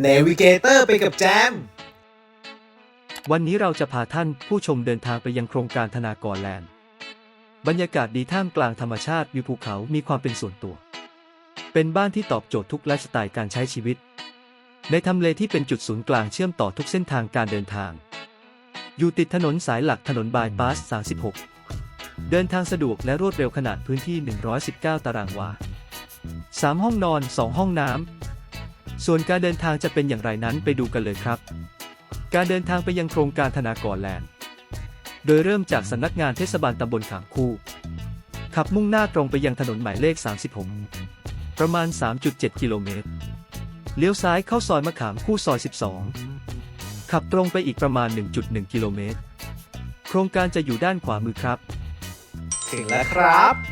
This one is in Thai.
เนวิเกเตอร์ไปกับแจม วันนี้เราจะพาท่านผู้ชมเดินทางไปยังโครงการธนากรแลนด์ บรรยากาศดีท่ามกลางธรรมชาติวิวภูเขามีความเป็นส่วนตัว เป็นบ้านที่ตอบโจทย์ทุกไลฟ์สไตล์การใช้ชีวิต ในทำเลที่เป็นจุดศูนย์กลางเชื่อมต่อทุกเส้นทางการเดินทาง อยู่ติดถนนสายหลักถนนบายพาส 36 เดินทางสะดวกและรวดเร็วขนาดพื้นที่ 119 ตารางวา 3 ห้องนอน 2 ห้องน้ำ ส่วนการเดินทางจะเป็นอย่างไรนั้นไปดูกันเลยครับ การเดินทางไปยังโครงการธนากรแลนด์ โดยเริ่มจากสำนักงานเทศบาลตำบลขามคู่ ขับมุ่งหน้าตรงไปยังถนนหมายเลข 36 ประมาณ 3.7 กิโลเมตร เลี้ยวซ้ายเข้าซอยมะขามคู่ซอย 12 ขับตรงไปอีกประมาณ 1.1 กิโลเมตร โครงการจะอยู่ด้านขวามือครับ ถึงแล้วครับ